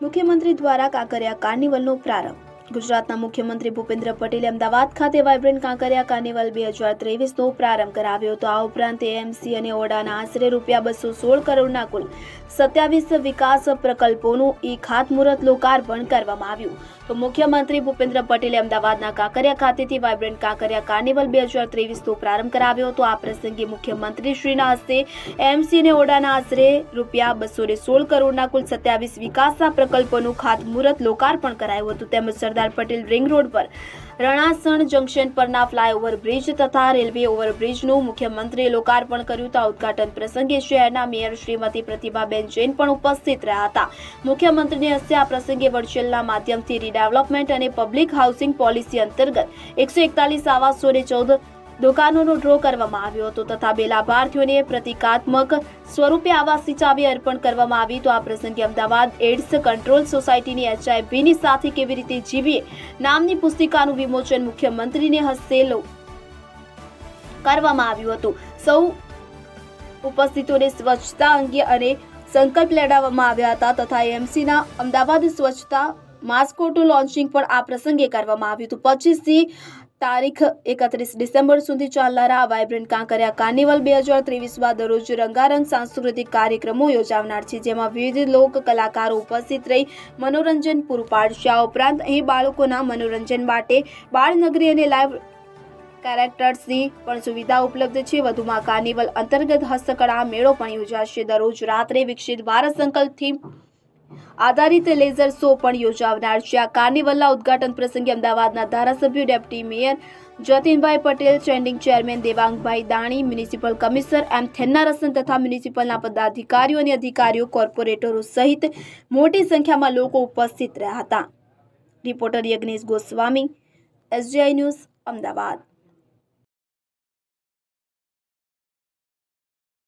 મુખ્યમંત્રી દ્વારા કાંકરિયા કાર્નિવલનો પ્રારંભ. ગુજરાતના મુખ્યમંત્રી ભૂપેન્દ્ર પટેલે અમદાવાદ ખાતે વાઇબ્રન્ટ કાંકરિયા કાર્નિવલ બે હજાર ત્રેવીસનો પ્રારંભ કરાવ્યો હતો. આ ઉપરાંત એએમસી અને ઓડાના આશરે રૂપિયા બસો સોળ કરોડના કુલ સત્યાવીસ વિકાસ પ્રકલ્પોનું ઈ ખાતમુહૂર્ત લોકાર્પણ કરવામાં આવ્યું. તો મુખ્યમંત્રી ભૂપેન્દ્ર પટેલે અમદાવાદના કાંકરિયા ખાતેથી વાઇબ્રન્ટ કાંકરિયા કાર્નિવલ બે હજાર ત્રેવીસનો પ્રારંભ કરાવ્યો હતો. આ પ્રસંગે મુખ્યમંત્રી શ્રીના હસ્તે એમસી અને ઓડાના આશરે રૂપિયા બસો સોળ કરોડના કુલ સત્યાવીસ વિકાસના પ્રકલ્પોનું ખાતમુહૂર્ત લોકાર્પણ કરાયું હતું. તેમજ સરદાર પટેલ રિંગ રોડ પર રણાસણ જંકશન પરના ફ્લાયઓવર બ્રિજ તથા રેલવે ઓવરબ્રિજનું મુખ્યમંત્રીએ લોકાર્પણ કર્યું. હતું ઉદઘાટન પ્રસંગે શહેરના મેયર શ્રીમતી પ્રતિભાબેન જૈન પણ ઉપસ્થિત રહ્યા હતા. મુખ્યમંત્રીની હસ્તે આ પ્રસંગે વર્ચ્યુઅલના માધ્યમથી રીડેવલપમેન્ટ અને પબ્લિક હાઉસિંગ પોલિસી અંતર્ગત એકસો એકતાલીસ આવાસોને ચૌદ દુકાનોનો ડ્રો કરવામાં આવ્યો હતો તથા બે લાભાર્થીઓને પ્રતિકાત્મક સ્વરૂપે આવાસની ચાવી અર્પણ કરવામાં આવી. તો આ પ્રસંગે અમદાવાદ એડ્સ કંટ્રોલ સોસાયટીની એચઆઈવીની સાથે કેવી રીતે જીવીએ નામની પુસ્તિકાનું વિમોચન મુખ્યમંત્રીને હસ્તે કરવામાં આવ્યું હતું. સૌ ઉપસ્થિતોને સ્વચ્છતા અંગે અને સંકલ્પ લેડાવવામાં આવ્યા હતા તથા એમસીના અમદાવાદ સ્વચ્છતા માસ્કોટનું લોન્ચિંગ પણ આ પ્રસંગે કરવામાં આવ્યું હતું. પચીસથી તારીખ એકત્રીસ ડિસેમ્બર સુધી ચાલનારા આ વાયબ્રન્ટ કાંકરિયા કાર્નિવલ બે હજાર ત્રેવીસમાં દરરોજ રંગારંગ સાંસ્કૃતિક કાર્યક્રમો યોજાનાર છે, જેમાં વિવિધ લોક કલાકારો ઉપસ્થિત રહી મનોરંજન પૂરું પાડશે. આ ઉપરાંત અહીં બાળકોના મનોરંજન માટે બાળનગરી અને લાઈવ કેરેક્ટર્સની પણ સુવિધા ઉપલબ્ધ છે. વધુમાં કાર્નિવલ અંતર્ગત હસ્તકળા મેળો પણ યોજાશે. દરરોજ રાત્રે વિકસિત ભારત સંકલ્પ થીમ આધારિત લેઝર શો પણ યોજાવનાર છે. આ કાર્નિવલના ઉદ્ઘાટન પ્રસંગે અમદાવાદના ધારાસભ્ય deputy mayor Jatinbhai Patel standing chairman Devangbhai Dani, municipal commissioner M Thennarasan તથા મ્યુનિસિપલના પદાધિકારીઓ અને અધિકારીઓ, કોર્પોરેટરો સહિત મોટી સંખ્યામાં લોકો ઉપસ્થિત રહ્યા હતા. Reporter Yagnesh Goswami SGI news, Ahmedabad.